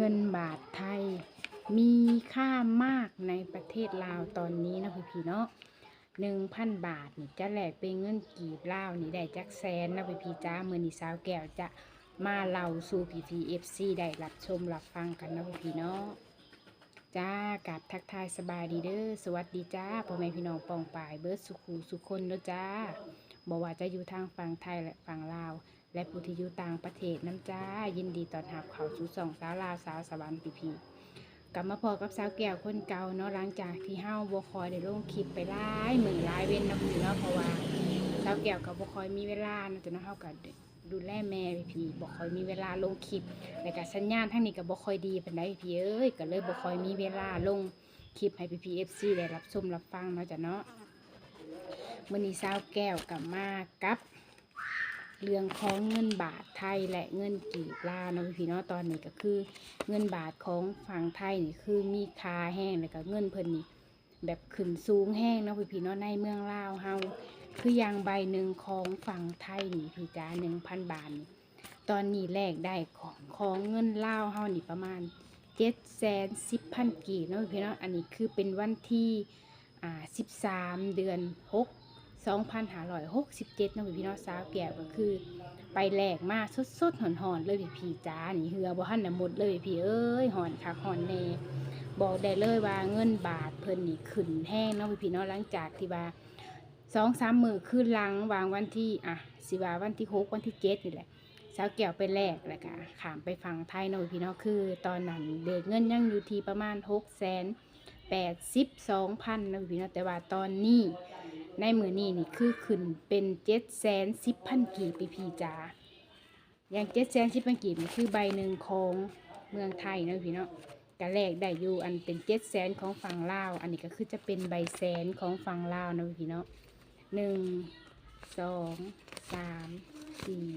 เงินบาทไทยมีค่ามากในประเทศลาวตอนนี้นะพี่พี่เนาะหนึ่งพันบาทนี่จะแหลกเป็นเงินกีบลาวนี่ได้จักแสนนะพี่พี่จ้ามือนี่สาวแก้วจะมาเล่าสู่พี่พี่เอฟซีได้รับชมรับฟังกันนะพี่พี่เนาะจ้ากับทักทายสบายดีเด้อสวัสดีจ้าพ่อแม่พี่น้องปองปายเบิร์ดสุขูสุคนเด้อจ้าบอกว่าจะอยู่ทางฝั่งไทยและฝั่งลาว และผู้ที่อยู่ต่างประเทศน้ำจ้า ยินดีต้อนรับเขาสู่สองสาวลาวสาวสวรรค์พีพีกลับมาพอกับสาวแก้วคนเก่าเนาะหลังจากที่เฮาบ่คอยได้ลงคลิปไปหลายมือหลายเว้นนาะพี่เนาะเพราะว่าสาวแก้วกับบ่คอยมีเวลาเนาะแต่เนาะเฮาก็ดูแลแม่พี่บ่คอยมีเวลาลงคลิปแล้วก็สัญญาณทางนี้ก็บ่คอยดีปานใดพี่เอ้ยก็เลยบ่คอยมีเวลาลงคลิปให้พี่พี FC ได้รับชมรับฟังเนาะจ้ะเนาะมื้อนี้สาวแก้วกลับมากับ เรื่องของเงินบาทไทยและเงินกีบลาเนาะพี่เนาะตอนนี้ก็คือ เงินบาทของฝั่งไทยนี่คือมีคาแห้งแล้วก็เงินเพิ่นนี่แบบขึ้นสูงแห้งเนาะพี่พี่เนาะในเมืองลาวเฮาคืออยางใบหนึ่งของฝั่งไทยนี่พี่จ้าหนึ่งพันบาทนี่ตอนนี้แลกได้ของของเงินลาวเฮานี่ประมาณเจ็ดแสนสิบพันกีบเนาะพี่เนาะอันนี้คือเป็นวันที่อ่าสิบสามเดือนหก 2,567เนาะพี่น้องสาวแก้วก็คือ ไปแหลกมาสดๆหอนๆเลยพี่พี่จ้านี่เหือบ่ทันน่ะหมดเลยพี่เอ้ยหอนคักหอนแน่บอกได้เลยว่าเงินบาทเพิ่นนี่ขึ้นแห้งนาะพี่พี่เนาะหลังจากที่ว่าสองสามมือขึ้นลังวางวันที่อะสิว่าวันที่หกวันที่เจ็ดนี่แหละสาวแก้วไปแลกแล้วก็ขามไปฝั่งไทยเนาะพี่เนาะคือ ตอนนั้นเด็กเงินยังอยู่ที่ประมาณหกแสนแปดสิบสองพันเนาะพี่เนาะแต่ว่าตอนนี้ ในมือนี้นี่คือขึ้นเป็นเจ็ดแสนสิบพันกีบปีพีจ้าอย่างเจ็ดแสนสิบพันกีบนี่คือใบหนึ่งของเมืองไทยนะพี่เนาะกะแรกได้อยู่อันเป็นเจ็ดแสนของฝั่งลาว อันนี้ก็คือจะเป็นใบแสนของฝั่งลาวนะพี่เนาะหนึ่งสองสามสี่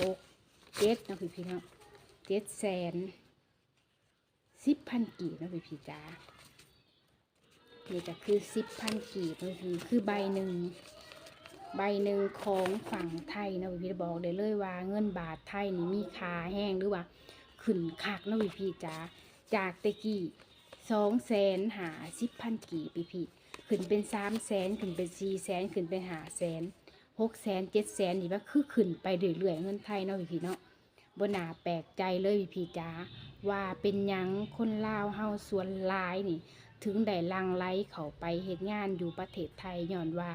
หกเจ็ดนะพี่พี่เนาะเจ็ดแสนสิบพันกีบนะพี่พี่จ้า นี่ก็คือสิบพันกีบนะพี่คือใบหนึ่งใบหนึ่งของฝั่งไทยนะพี่บอกได้เลยว่าเงินบาทไทยนี่มีค่าแห้งหรือว่าขึ้นคักนะพี่พีจ๋าจากตะกี้สองแสนหาสิบพันกีบพี่พี่ขึ้นเป็นสามแสนขึ้นเป็นสี่แสนขึ้นเป็นหาแสนหกแสนเจ็ดแสนนี่ว่าคือขึ้นไปเรื่อยๆเงินไทยเนาะพี่พี่เนาะบนาแปลกใจเลยพี่พี่จ๋าว่าเป็นยังคนลาวเฮาส่วนลายนี่ ถึงได้ลังไลเขาไปเหตุงานอยู่ประเทศไทยย้อนว่า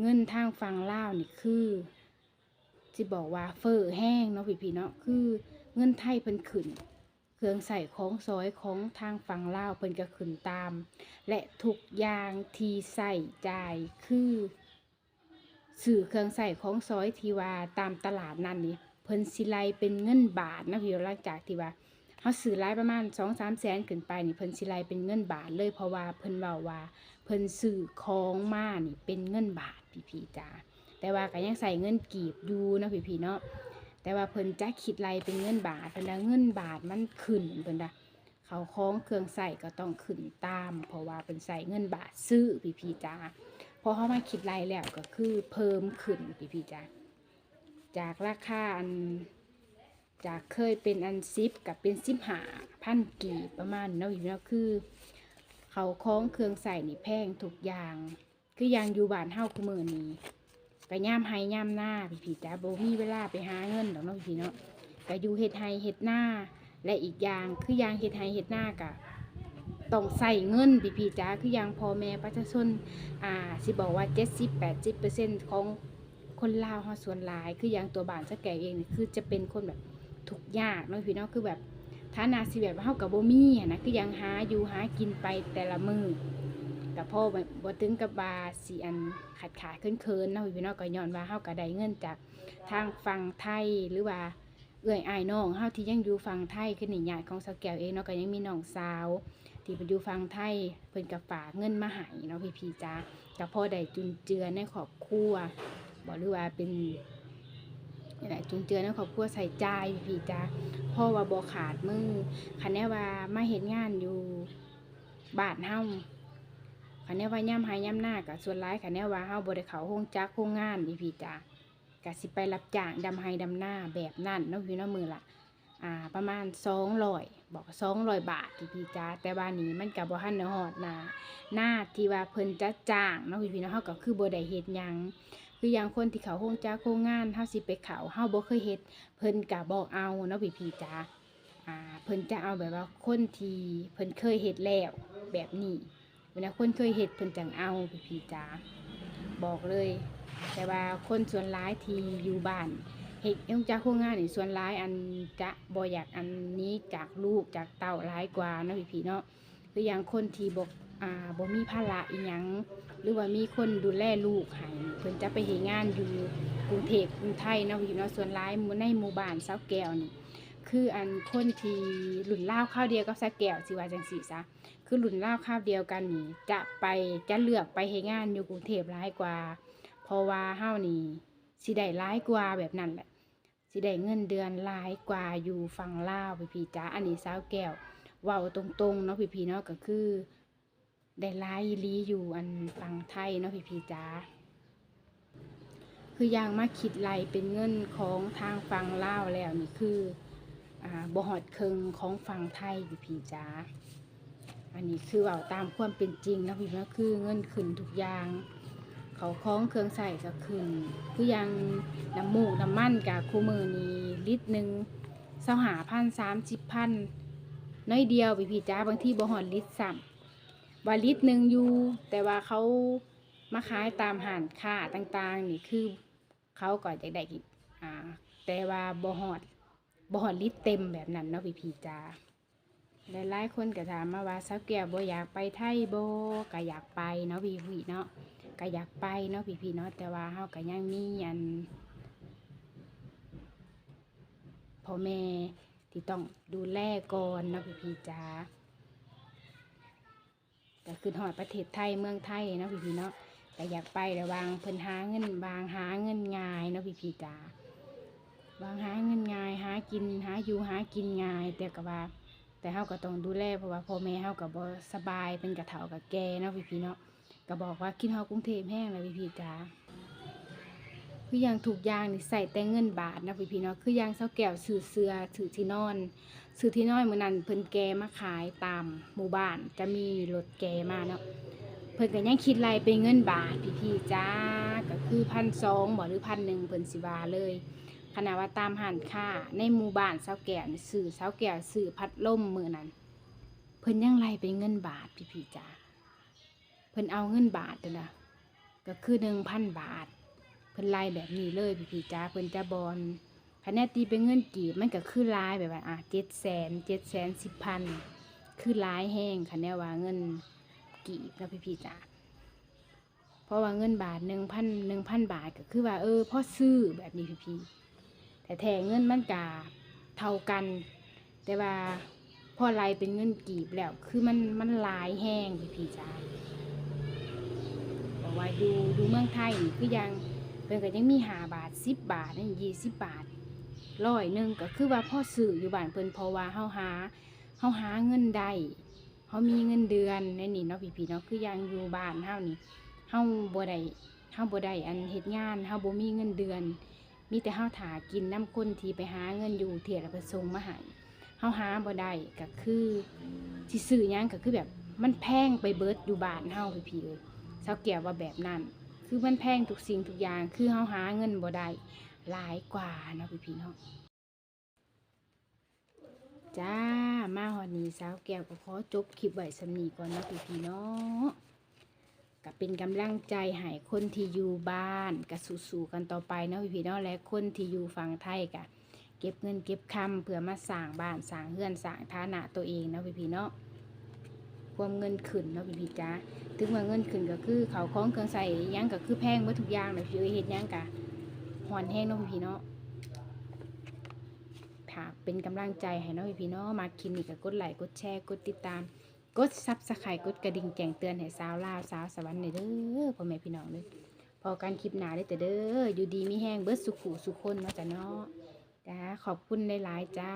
เงินทางฝั่งลาวนี่คือจะบอกว่าเฟอแห้งเนาะพี่พี่เนาะคือเงินไทยเพิ่นขึ้น เครื่องใส่ของซอยของทางฝั่งลาวเพิ่นก็ขึ้นตาม และทุกอย่างที่ใส่จ่ายคือสื่อเครื่องใส่ของซอยทีว่าตามตลาดนั่นนี่เพิ่นสิไลเป็นเงินบาทนะพี่หลังจากที่ว่า เขาซื้อหลายประมาณสองสามแสนขึ้นไปนี่เพิ่นสิไลเป็นเงินบาทเลยเพราะว่าเพิ่นเว้าว่าเพิ่นซื้อของมานี่เป็นเงินบาทพี่ๆจ้าแต่ว่าก็ยังใส่เงินกีบอยู่นะพี่ๆเนาะแต่ว่าเพิ่นจะคิดไลเป็นเงินบาทเพิ่นว่าเงินบาทมันขึ้นเพิ่นว่าเขาของเครื่องใส่ก็ต้องขึ้นตาม เพราะว่าเพิ่นใส่เงินบาทซื้อพี่ๆจ้าพอเขามาคิดไลแล้วก็คือเพิ่มขึ้นพี่ๆจ้าจากราคาอัน จากเคยเป็นอันซิปกับเป็นซิปหาพันกี่ประมาณเนาะอยู่เนาะคือ เขาคล้องเครื่องใส่นี่แพงทุกอย่าง คืออยางอยู่บ้านเฮาคุมือนี้ก็ย่ามไห้ย่ามหน้าพี่ผีจ้าโบมีเวลาไปหาเงินดอกเนาะพี่เนาะก็อยู่เฮ็ดไห้เฮ็ดหน้า และอีกอย่างคืออยางเฮ็ดไห้เฮ็ดหน้ากะต้องใส่เงินพี่ผีจ้าคืออยางพ่อแม่ประชาชนอ่าสิบอกว่า70-80%ของคนลาวฮาส่วนหลาย คืออยางตัวบ้านสะแกเองคือจะเป็นคนแบบ ทุกยากเนาะพี่เนาะคือแบบฐานะสิแบบเฮากับโบมีอะนะคือยังหาอยู่หากินไปแต่ละมือกับพ่อบ่บ่ถึงกับบาสิอันขาดขาดเคินเคินๆเนาะพี่เนาะก็ย้อนว่าเฮาก็ได้เงินจากทางฝั่งไทยหรือว่าเอื้อยอ้ายน้องเฮาที่ยังอยู่ฝั่งไทยคือนี่ญาติของสาวแก้วเองเนาะก็ยังมีน้องสาว ที่เพิ่นอยู่ฝั่งไทยเพิ่นก็ฝากเงินมาให้เนาะพี่ๆจ้าก็พอได้จุนเจือในครอบครัวบ่หรือว่าเป็น นี่แหละจุนเจือในครอบครัวใส่ใจพี่จ้าพ่อว่าบ่ขาดมือคันแน่ว่ามาเห็นงานอยู่บานเฮาคันแน่ว่าย่ำหายย่ำหน้ากับส่วนร้ายคันแน่ว่าเฮาบ่ได้เขาโรงจักรโรงงานพี่พี่จ้ากะสิไปรับจ้างดำไฮดำหน้าแบบนั่นเนาะพี่เนาะมือละอ่าประมาณ200บอก200บาทพี่พี่จ้าแต่ว่านี้มันก็บ่ทันได้ฮอดหน้าหน้าที่ว่าเพิ่นจะจ้างเนาะพี่พี่เนาะเฮาก็คือบ่ได้เฮ็ดหยัง คืออย่างคนที่เขาโรงจ้าโครงงานเฮาสิไปเขาเฮาบ่เคยเฮ็ดเพิ่นก็บ่เอาเนาะพี่พี่จ้าอ่าเพิ่นจะเอาแบบว่าคนที่เพิ่นเคยเฮ็ดแล้วแบบนี้เวลาคนเคยเฮ็ดเพิ่นจังเอาพี่พี่จ้าบอกเลย แต่ว่าคนส่วนร้ายที่อยู่บ้านเฮ็ดเองจ้าโครงงานนี่ส่วนร้ายอันจะบ่อยากอันนี้จากลูกจากเต้าร้ายกว่าเนาะพี่พี่เนาะคืออย่างคนที่บอ่าบ่มีภาระอีหยังหรือว่ามีคนดูแลลูกให้เพิ่นจะไปเฮ็ดงานอยู่กรุงเทพกรุงไทยเนาะพี่เนาะส่วนร้ายหมู่ในหมู่บ้านเสาแก้วนี่คืออันคนที่หลุนเล่าข้าวเดียวกับสาแก้วสิว่าจังซี่ซะคือหลุนเล่าข้าวเดียวกันนี่จะไปจะเลือกไปเฮงานอยู่กรุงเทพร้ายกว่า เพราะว่าเฮานี่สิได้ร้ายกว่าแบบนั้นแหละสิได้เงินเดือนร้ายกว่าอยู่ฝั่งลาวพี่พี่ๆจ้าอันนี้สาวแก้วว้าตรงๆเนาะพี่พี่ๆเนาะก็คือ ได้ร้ายอีหลีอยู่อันฝั่งไทยเนาะพี่พีจ้าคืออย่างมาคิดไลเป็นเงินของทางฝั่งลาวแล้วนี่คืออ่าบ่ฮอดเครงของฝั่งไทยพี่พีจ้าอันนี้คือเว้าตามความเป็นจริงนะพี่พี่ๆเนาะคือเงินขึ้นทุกอย่าง เขาคล้องเครื่องใส่ก็ขึ้นคือยังน้ำมูกน้ำมันกับคู่มือนี้ลิตรหนึ่งเสาหาพันสามสิบพันน้อยเดียวพี่พีจ้าบางที่บ่หอนลิตรซ้ำ ว่าลิตรหนึ่งอยู่แต่ว่าเขามาขายตามห้านค้าต่างๆ นี่คือเขาก็จะได้กินอ่าแต่ว่าบ่หอดบ่หอดลิตรเต็มแบบนั้นเนาะพี่พีจ้าหลายๆคนก็ถามมาว่าสักแก้วบ่อยากไปไทยบ่ก็อยากไปเนาะพี่พี่เนาะก็อยากไปเนาะพี่ๆเนาะแต่ว่าเฮาก็ยังมีอันพ่อแม่ที่ต้องดูแลก่อนเนาะพี่ๆจ้า คือหอดประเทศไทยเมืองไทยเนาะพี่พี่เนาะแต่อยากไปแต่วางเพิ่นหาเงินบางหาเงินง่ายเนาะพี่พี่จ้าบางหาเงินง่ายหากินหาอยู่หากินง่ายแต่ก็ว่าแต่เฮาก็ต้องดูแลเพราะว่าพ่อแม่เฮาก็บ่สบายเป็นกระเถากับแกเนาะพี่พี่เนาะก็บอกว่าคิดฮอกรุงเทพแห้งเลยพี่พี่จ้า คืออย่างถูกอย่างนี่ใส่แต่เงินบาทนะพี่พี่เนาะคืออย่างเสาแก้วซื้อเสือซื้อที่นอนซื้อที่นอนเมื่อนั้นเพิ่นแกมาขายตามหมู่บ้านจะมีรถแกมาเนาะเพิ่นก็ยังคิดไรเป็นเงินบาทพี่พี่จ้าก็คือพันสองบ่หรือพันหนึ่งเพิ่นสิบาเลยขณะว่าตามหันค่าในหมู่บ้านเสาแก้วนี่อเสาแก้วซื้อพัดล่มมือนั้นเพิ่นยังไรเป็นเงินบาทพี่พี่จ้าเพิ่นเอาเงินบาทนั่นะก็คือหนึ่งพันบาท พิ่นไล่แบบนี้เลยพี่พี่จ้าเพิ่นจะบอลคะแนนตีเป็นเงินกีบมันก็คือลายแบบว่าอะเจ็ดแสนเจ็ดแสนสิบพันคือลายแห้งคะแนนว่าเงินกีบนะพี่พี่จ้าเพราะว่าเงินบาทหนึ่งพันหนึ่งพันบาทก็คือว่าเออพ่อซื้อแบบนี้พี่พี่แต่แท้เงินมันกาเท่ากัน แต่ว่าพอไล่เป็นเงินกีบแล้วคือมันมันลายแห้งพี่พี่จ้าบอกว่าดูดูเมืองไทยคือยัง เพิ่นก็ยังมีหาบาทสิบบาทนั่นยี่สิบบาทร้อยหนึ่งก็คือว่าพ่อซื้ออยู่บ้านเพิ่นพราว่าเฮาหาเฮาหาเงินได้เฮามีเงินเดือนในนี่เนาะพี่ๆเนาะคือยังอยู่บ้านเฮานี่เฮาบ่ได้เฮาบ่ได้อันเฮ็ดงานเฮาบ่มีเงินเดือน มีแต่เฮาถากินน้ำคนที่ไปหาเงินอยู่เทียแล้วไปส่งมาให้เฮาหาบ่ได้ก็คือสิซื้อหยังก็คือแบบมันแพงไปเบิดอยู่บ้านเฮาพี่ๆเอ้ยเศร้าแก้วว่าแบบนั้น คือมันแพงทุกสิ่งทุกอย่าง คือเฮาหาเงินบ่ได้หลายกว่าเนาะพี่พี่เนาะจ้า มาฮอนี้สาวแก้วก็ขอจบคลิปไว้สำนีก่อนเนาะพี่พี่เนาะก็เป็นกำลังใจให้คนที่อยู่บ้านก็สู้ๆกันต่อไปเนาะพี่พี่เนาะและคนที่อยู่ฝั่งไทยก็เก็บเงินเก็บคำเพื่อมาสร้างบ้านสร้างเฮือนสร้างฐานะตัวเองเนาะพี่พี่เนาะ ความเงินขึ้นเนาะพี่พี่จ้าถึงว่าเงินขึ้นก็คือเขาวของเครื่องใส่หยังก็คือแพงหมดทุกอย่างเลยพี่เอ้ยเฮ็ดหยังกะหอนแห้งเน้องพี่เนาะถ้าเป็นกำลังใจให้เน้องพี่เนาะมาคลิปนี้ก็กดไลค์กดแชร์กดติดตาม กดซับสไครต์กดกระดิ่งแจ้งเตือนให้สาวลาวสาวสวรรค์เด้อพ่อแม่พี่น้องเลยพอการคลิปหนาได้แต่เด้ออยู่ดีมีแห้งเบิดสุขุสุขคนเนาะจ้ะเนาะจ้าขอบคุณหลายๆจ้า